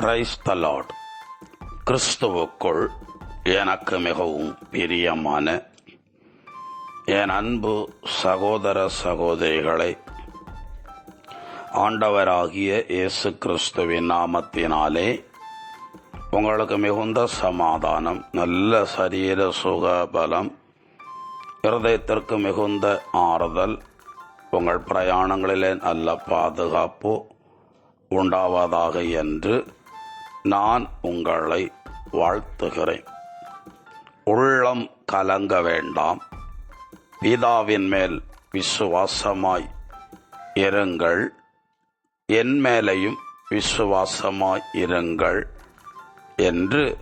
Praise the Lord கிறிஸ்துவுக்குள் எனக்கு மிகவும் பிரியமான என் அன்பு சகோதர சகோதரிகளை ஆண்டவராகிய இயேசு கிறிஸ்துவின் நாமத்தினாலே உங்களுக்கு மிகுந்த சமாதானம் நல்ல சரீர சுக பலம் இருதயத்திற்கு மிகுந்த ஆறுதல் உங்கள் பிரயாணங்களிலே நல்ல பாதுகாப்பு உண்டாவதாக என்று நான் உங்களை வாழ்த்துகிறேன். உள்ளம் கலங்க வேண்டாம். பிதாவின் மேல் விசுவாசமாய் இருங்கள். என் மேலையும் விசுவாசமாய் இருங்கள் என்று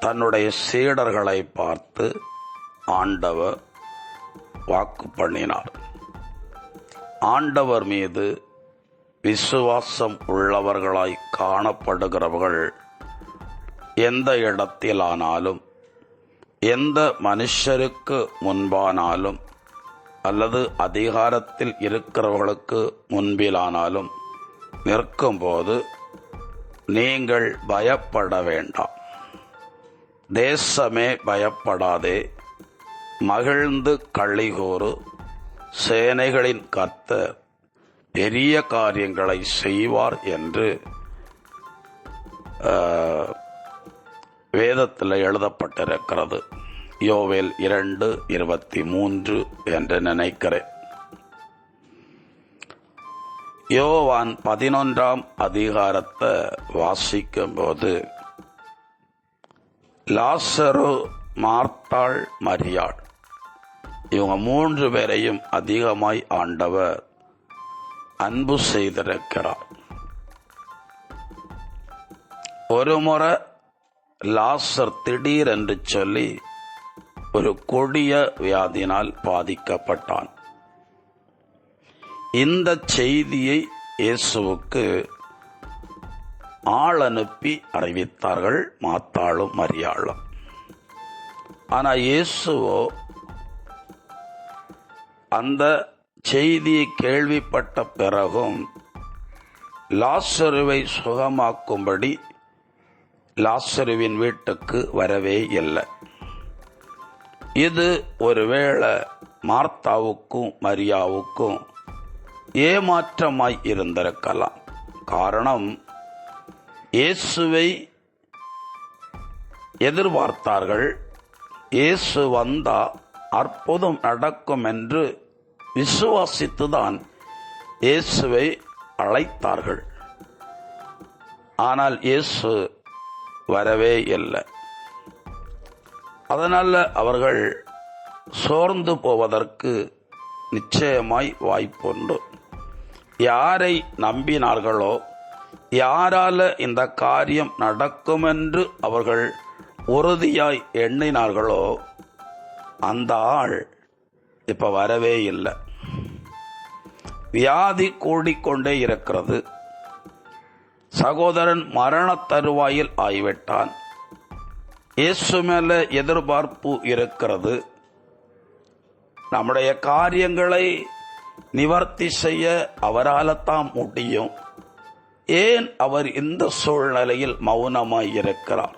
தன்னுடைய சீடர்களை பார்த்து ஆண்டவர் வாக்கு பண்ணினார். ஆண்டவர் மீது விசுவாசம் உள்ளவர்களாய் காணப்படுகிறவர்கள் எந்த இடத்திலானாலும் எந்த மனுஷருக்கு முன்பானாலும் அல்லது அதிகாரத்தில் இருக்கிறவர்களுக்கு முன்பிலானாலும் நிற்கும்போது நீங்கள் பயப்பட வேண்டாம். தேசமே பயப்படாதே. மகிழ்ந்து கள்ளிகோறு சேனைகளின் கர்த்தர் பெரிய காரியங்களை செய்வார் என்று வேதத்தில் எழுதப்பட்டிருக்கிறது. யோவேல் இரண்டு இருபத்தி மூன்று என்று நினைக்கிறேன். யோவான் பதினொன்றாம் அதிகாரத்தை வாசிக்கும்போது லாசரு மார்த்தாள் மரியாள். இவங்க மூன்று பேரையும் அதிகமாய் ஆண்டவர் அன்பு செய்திருக்கிறார். ஒரு முறை லாசர் திடீர் என்று சொல்லி ஒரு கொடிய வியாதினால் பாதிக்கப்பட்டான். இந்த செய்தியை இயேசுவுக்கு ஆள் அனுப்பி அறிவித்தார்கள் மாத்தாளும் மரியாளும். ஆனா இயேசுவோ அந்த செய்தியை கேள்விப்பட்ட பிறகும் லாசருவை சுகமாக்கும்படி லாசருவின் வீட்டுக்கு வரவே இல்லை. இது ஒருவேளை மார்த்தாவுக்கும் மரியாவுக்கும் ஏமாற்றமாய் இருந்திருக்கலாம். காரணம் இயேசுவை எதிர்பார்த்தார்கள். இயேசு வந்தா அற்புதம் நடக்கும் என்று விசுவாசித்துதான் இயேசுவை அழைத்தார்கள். ஆனால் இயேசு வரவே இல்லை. அதனால் அவர்கள் சோர்ந்து போவதற்கு நிச்சயமாய் வாய்ப்புண்டு. யாரை நம்பினார்களோ யாரால இந்த காரியம் நடக்குமென்று அவர்கள் உறுதியாய் எண்ணினார்களோ அந்த ஆள் இப்போ வரவே இல்லை. வியாதி கூடிக்கொண்டே இருக்கிறது. சகோதரன் மரண தருவாயில் ஆய்விட்டான். இயேசு மேல எதிர்பார்ப்பு இருக்கிறது. நம்முடைய காரியங்களை நிவர்த்தி செய்ய அவரால் தான் முடியும். ஏன் அவர் இந்த சூழ்நிலையில் மௌனமாய் இருக்கிறார்?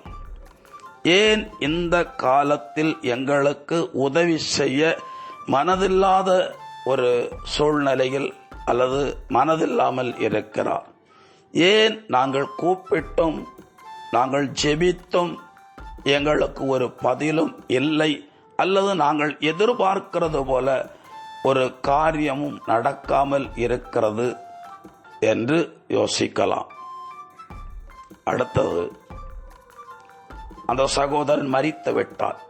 ஏன் இந்த காலத்தில் எங்களுக்கு உதவி செய்ய மனதில்லாத ஒரு சூழ்நிலையில் அல்லது மனதில்லாமல் இருக்கிறார். ஏன் நாங்கள் கூப்பிட்டும் நாங்கள் ஜெபித்தும் எங்களுக்கு ஒரு பதிலும் இல்லை அல்லது நாங்கள் எதிர்பார்க்கிறது போல ஒரு காரியமும் நடக்காமல் இருக்கிறது என்று யோசிக்கலாம். அடுத்தது அந்த சகோதரன் மறித்து விட்டார்.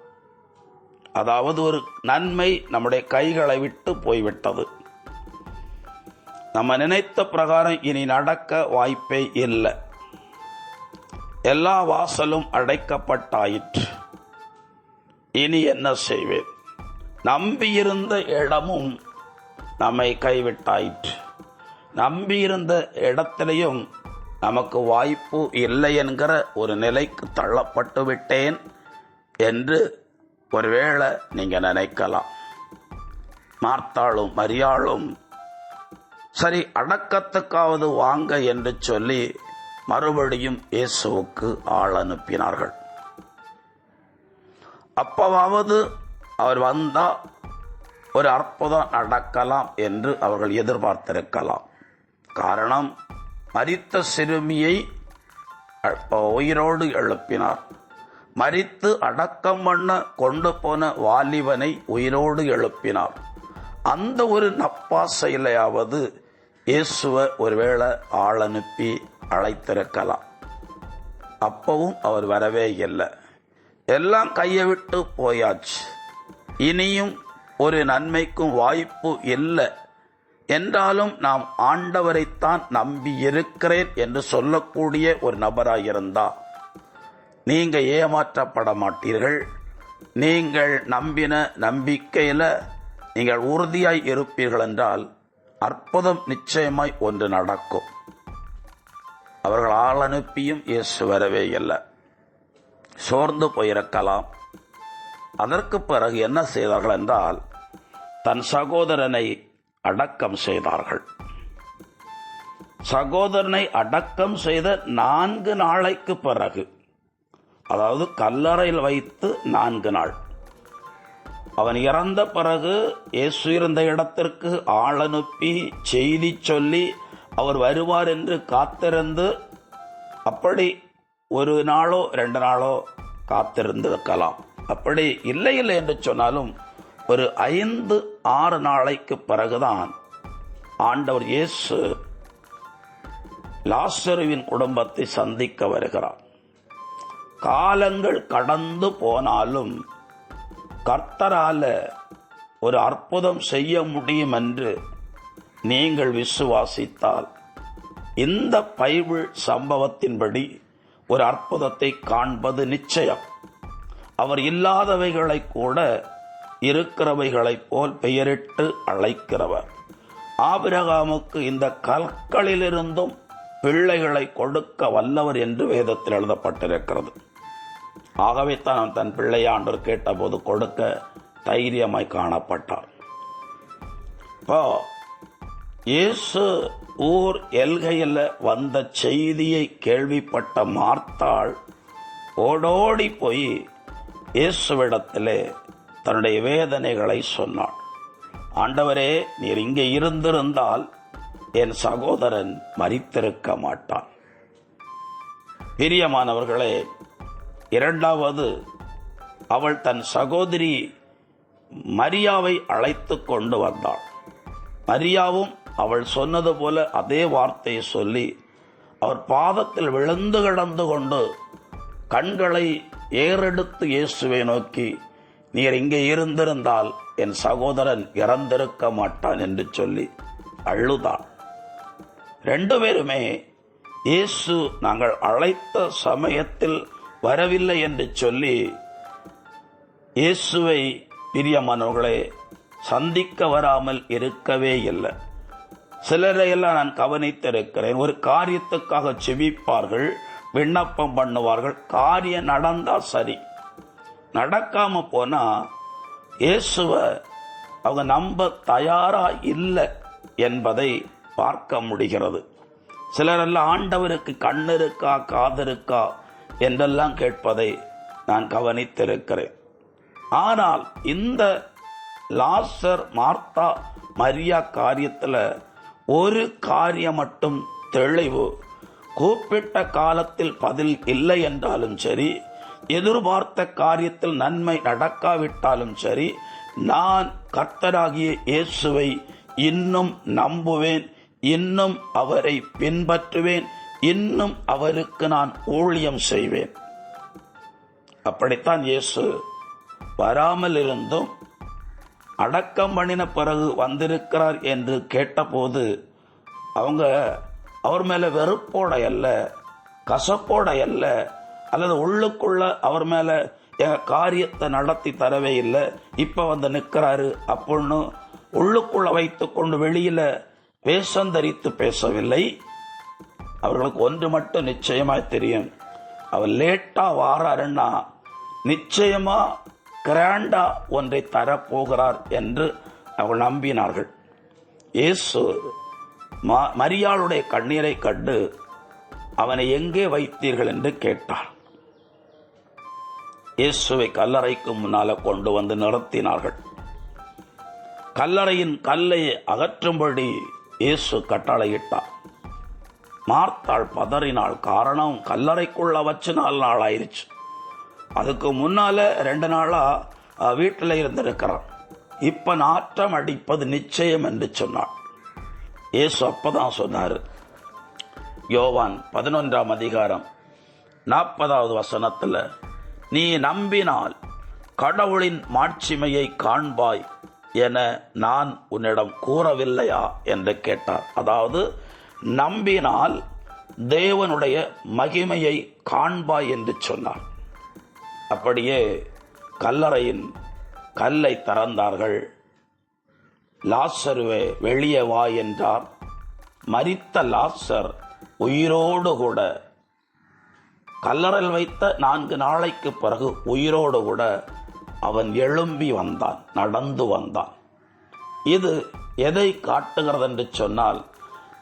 அதாவது ஒரு நன்மை நம்முடைய கைகளை விட்டு போய்விட்டது. நம்ம நினைத்த பிரகாரம் இனி நடக்க வாய்ப்பே இல்லை. எல்லா வாசலும் அடைக்கப்பட்டாயிற்று. இனி என்ன செய்வேன்? நம்பியிருந்த இடமும் நம்மை கைவிட்டாயிற்று. நம்பியிருந்த இடத்திலையும் நமக்கு வாய்ப்பு இல்லை என்கிற ஒரு நிலைக்கு தள்ளப்பட்டு விட்டேன் என்று ஒருவேளை நீங்க நினைக்கலாம். மார்த்தாளும் மரியாளும் சரி அடக்கத்துக்காவது வாங்க என்று சொல்லி மறுபடியும் இயேசுவுக்கு ஆள் அனுப்பினார்கள். அப்பவாவது அவர் வந்தால் ஒரு அற்புதம் நடக்கலாம் என்று அவர்கள் எதிர்பார்த்திருக்கலாம். காரணம் மரித்த சிறுமியை உயிரோடு எழுப்பினார். மரித்து அடக்கம் பண்ண கொண்டு போன வாலிபனை உயிரோடு எழுப்பினார். அந்த ஒரு நப்பாசையிலையாவது இயேசுவை ஒருவேளை ஆள் அனுப்பி அழைத்திருக்கலாம். அப்பவும் அவர் வரவே இல்லை. எல்லாம் கையை விட்டு போயாச்சு. இனியும் ஒரு நன்மைக்கும் வாய்ப்பு இல்லை. என்றாலும் நாம் ஆண்டவரைத்தான் நம்பி இருக்கிறேன் என்று சொல்லக்கூடிய ஒரு நபராயிருந்தார் நீங்கள் ஏமாற்றப்பட மாட்டீர்கள் நீங்கள் நம்பின நம்பிக்கையில் நீங்கள் உறுதியாய் இருப்பீர்கள் என்றால் அற்புதம் நிச்சயமாய் ஒன்று நடக்கும். அவர்கள் ஆள் அனுப்பியும் இயேசு வரவே இல்லை. சோர்ந்து போயிருக்கலாம். அதற்கு பிறகு என்ன செய்தார்கள் என்றால் தன் சகோதரனை அடக்கம் செய்தார்கள். சகோதரனை அடக்கம் செய்த நான்கு நாளைக்கு பிறகு அதாவது கல்லறையில் வைத்து நான்கு நாள். அவன் இறந்த பிறகு இயேசு இருந்த இடத்திற்கு ஆள் அனுப்பி செய்தி சொல்லி அவர் வருவார் என்று காத்திருந்து அப்படி ஒரு நாளோ ரெண்டு நாளோ காத்திருந்திருக்கலாம். அப்படி இல்லை இல்லை என்று சொன்னாலும் ஒரு ஐந்து ஆறு நாளைக்கு பிறகுதான் ஆண்டவர் இயேசு லாசருவின் குடும்பத்தை சந்திக்க வருகிறார். காலங்கள் கடந்து போனாலும் கர்த்தரால ஒரு அற்புதம் செய்ய முடியும் என்று நீங்கள் விசுவாசித்தால் இந்த பைபிள் சம்பவத்தின்படி ஒரு அற்புதத்தை காண்பது நிச்சயம். அவர் இல்லாதவைகளை கூட இருக்கிறவைகளைப் போல் பெயரிட்டு அழைக்கிறவர். ஆபிரகாமுக்கு இந்த கற்களிலிருந்தும் பிள்ளைகளை கொடுக்க வல்லவர் என்று வேதத்தில் எழுதப்பட்டிருக்கிறது. ஆகவே தான் தன் பிள்ளையாண்டர் கேட்டபோது கொடுக்க தைரியமாய் காணப்பட்டார் இப்போ இயேசு ஊர் எல்கையில் வந்த செய்தியை கேள்விப்பட்ட மார்த்தாள் ஓடோடி போய் இயேசுவிடத்திலே தன்னுடைய வேதனைகளை சொன்னாள். ஆண்டவரே நீர் இங்கே இருந்திருந்தால் என் சகோதரன் மறித்திருக்க மாட்டான். பிரியமானவர்களே இரண்டாவது அவள் தன் சகோதரி மரியாவை அழைத்து கொண்டு வந்தாள். மரியாவும் அவள் சொன்னது போல அதே வார்த்தையை சொல்லி அவர் பாதத்தில் விழுந்து கிடந்து கொண்டு கண்களை ஏறெடுத்து இயேசுவை நோக்கி நீர் இங்கே இருந்திருந்தால் என் சகோதரன் இறந்திருக்க மாட்டான் என்று சொல்லி அழுதாள். ரெண்டு பேருமே இயேசு நாங்கள் அழைத்த சமயத்தில் வரவில்லை என்று சொல்லி இயேசுவை பிரியமானவர்களை சந்திக்க வராமல் இருக்கவே இல்லை. சிலரையெல்லாம் நான் கவனித்திருக்கிறேன். ஒரு காரியத்துக்காக செவிப்பார்கள் விண்ணப்பம் பண்ணுவார்கள் காரியம் நடந்தால் சரி. நடக்காம போனா இயேசுவை அவங்க நம்ப தயாரா இல்லை என்பதை பார்க்க முடிகிறது. சிலரெல்லாம் ஆண்டவருக்கு கண் இருக்கா காது இருக்கா என்றெல்லாம் கேட்பதை நான் கவனித்திருக்கிறேன். ஆனால் இந்த லாசர் மார்த்தா மரியா காரியத்தில் ஒரு காரியம் மட்டும் தெளிவு. கூப்பிட்ட காலத்தில் பதில் இல்லை என்றாலும் சரி எதிர்பார்த்த காரியத்தில் நன்மை நடக்காவிட்டாலும் சரி நான் கர்த்தராகிய இயேசுவை இன்னும் நம்புவேன் இன்னும் அவரை பின்பற்றுவேன் இன்னும் அவருக்கு நான் ஊழியம் செய்வேன். அப்படித்தான் இயேசு வராமல் இருந்தும் அடக்கம் பண்ணின பிறகு வந்திருக்கிறார் என்று கேட்டபோது அவங்க அவர் மேலே வெறுப்போட அல்ல கசப்போட அல்ல அல்லது உள்ளுக்குள்ள அவர் மேலே என் காரியத்தை நடத்தி தரவே இல்லை இப்போ வந்து நிற்கிறாரு அப்படின்னு உள்ளுக்குள்ள வைத்துக்கொண்டு கொண்டு வெளியில் வேஷந்தரித்து பேசவில்லை. அவர்களுக்கு ஒன்று மட்டும் நிச்சயமாக தெரியும். அவர் லேட்டாக வாராருன்னா நிச்சயமாக கிராண்டா ஒன்றை தரப்போகிறார் என்று அவர்கள் நம்பினார்கள். இயேசு மரியாளுடைய கண்ணீரை கண்டு அவனை எங்கே வைத்தீர்கள் என்று கேட்டார். இயேசுவை கல்லறைக்கு முன்னால் கொண்டு வந்து நிறுத்தினார்கள். கல்லறையின் கல்லை அகற்றும்படி இயேசு கட்டளையிட்டார். மார்த்தாள் பதறினாள் காரணம் கல்லறைக்குள்ள வச்சு நாலு நாள் ஆயிடுச்சு அதுக்கு முன்னால ரெண்டு நாளா வீட்டில் இருந்திருக்கிறான். இப்ப நாற்றம் அடிப்பது நிச்சயம் என்று சொன்னாள். இயேசு அப்பதான் சொன்னார் யோவான் பதினொன்றாம் அதிகாரம் நாற்பதாவது வசனத்தில் நீ நம்பினால் கடவுளின் மாட்சிமையை காண்பாய் என நான் உன்னிடம் கூறவில்லையா? என்று கேட்டார். அதாவது நம்பினால் தேவனுடைய மகிமையை காண்பாய் என்று சொன்னார். அப்படியே கல்லறையின் கல்லை திறந்தார்கள். லாசருவே வெளியே வா என்றார். மறித்த லாசர் உயிரோடு கூட கல்லறையில் வைத்த நான்கு நாளைக்கு பிறகு உயிரோடு கூட அவன் எழும்பி வந்தான் நடந்து வந்தான். இது எதை காட்டுகிறது என்று சொன்னால்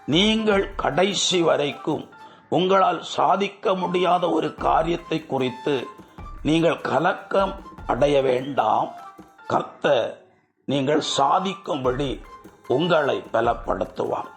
நீங்கள் கடைசி வரைக்கும் உங்களால் சாதிக்க முடியாத ஒரு காரியத்தை குறித்து நீங்கள் கலக்கம் அடைய வேண்டாம். கர்த்த நீங்கள் சாதிக்கும்படி உங்களை பலப்படுத்துவார்.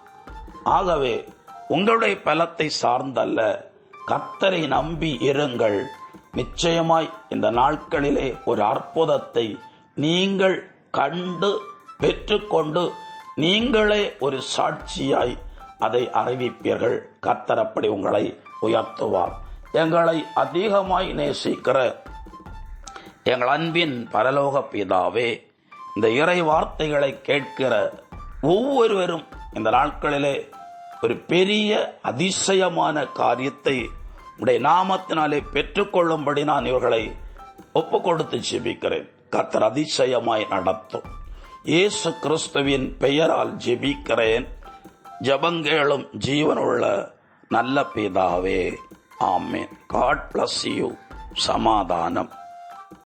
ஆகவே உங்களுடைய பலத்தை சார்ந்தல்ல. கர்த்தரை நம்பி இருங்கள். நிச்சயமாய் இந்த நாட்களிலே ஒரு அற்புதத்தை நீங்கள் கண்டு பெற்றுக்கொண்டு நீங்களே ஒரு சாட்சியாய் அதை அறிவிப்பீர்கள். கத்தர் அப்படி உங்களை உயர்த்துவார். எங்களை அதிகமாய் நேசிக்கிற எங்கள் அன்பின் பரலோக பிதாவே இந்த இறை வார்த்தைகளை கேட்கிற ஒவ்வொருவரும் இந்த நாட்களிலே ஒரு பெரிய அதிசயமான காரியத்தை உடைய நாமத்தினாலே பெற்றுக்கொள்ளும்படி நான் இவர்களை ஒப்பு கொடுத்து ஜெபிக்கிறேன். கர்த்தர் அதிசயமாய் நடத்தும். இயேசு கிறிஸ்துவின் பெயரால் ஜெபிக்கிறேன். ஜபங்கேளும் ஜீவனுள்ள நல்ல பிதாவே ஆமேன் காட் பிளஸ் யூ சமாதானம்